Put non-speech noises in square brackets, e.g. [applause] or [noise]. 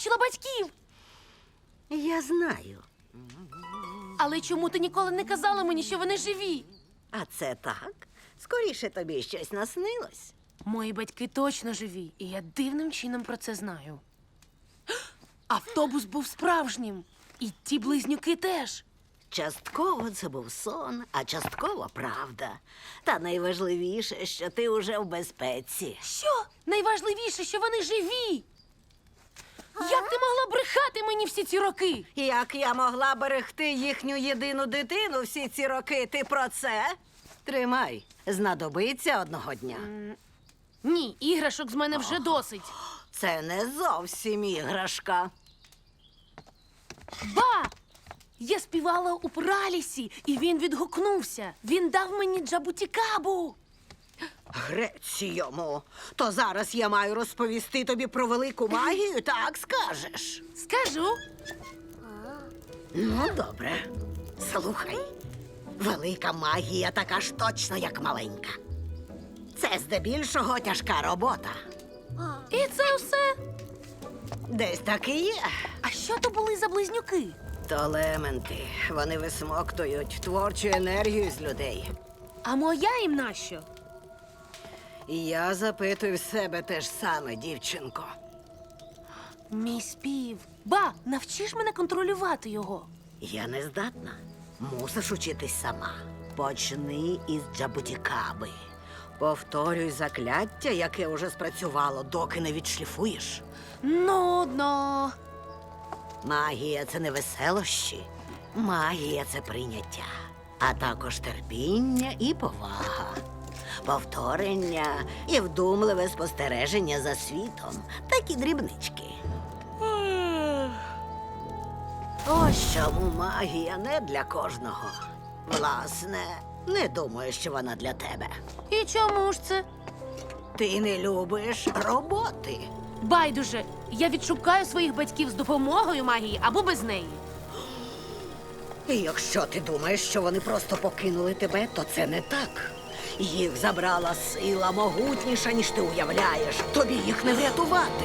бачила батьків. Я знаю. Але чому ти ніколи не казала мені, що вони живі? А це так? Скоріше тобі щось наснилось. Мої батьки точно живі, і я дивним чином про це знаю. [gasps] Автобус був справжнім, і ті близнюки теж. Частково це був сон, а частково правда. Та найважливіше, що ти уже в безпеці. Що? Найважливіше, що вони живі. Як ти могла брехати мені всі ці роки? Як я могла берегти їхню єдину дитину всі ці роки? Ти про це? Тримай, знадобиться одного дня. Ні, іграшок з мене вже досить. Це не зовсім іграшка. Ба! Я співала у пралісі, і він відгукнувся. Він дав мені джабутікабу. Грець йому. То зараз я маю розповісти тобі про велику магію, так скажеш. Скажу. Ну, добре. Слухай. Велика магія така ж точно, як маленька. Це здебільшого тяжка робота. І це все. Десь так і є. А що то були за близнюки? То лементи. Вони висмоктують творчу енергію з людей. А моя їм нащо? Я запитую в себе те ж саме, дівчинко. Мій спів. Ба, навчиш мене контролювати його. Я не здатна. Мусиш учитись сама. Почни із джабутікаби. Повторюй закляття, яке уже спрацювало, доки не відшліфуєш. Нудно. Магія це не веселощі. Магія це прийняття, а також терпіння і повага. Повторення і вдумливе спостереження за світом, такі дрібнички. Ось чому магія не для кожного. Власне, не думаю, що вона для тебе. І чому ж це? Ти не любиш роботи. Байдуже, я відшукаю своїх батьків з допомогою магії або без неї. І якщо ти думаєш, що вони просто покинули тебе, то це не так. Їх забрала сила могутніша, ніж ти уявляєш. Тобі їх не врятувати.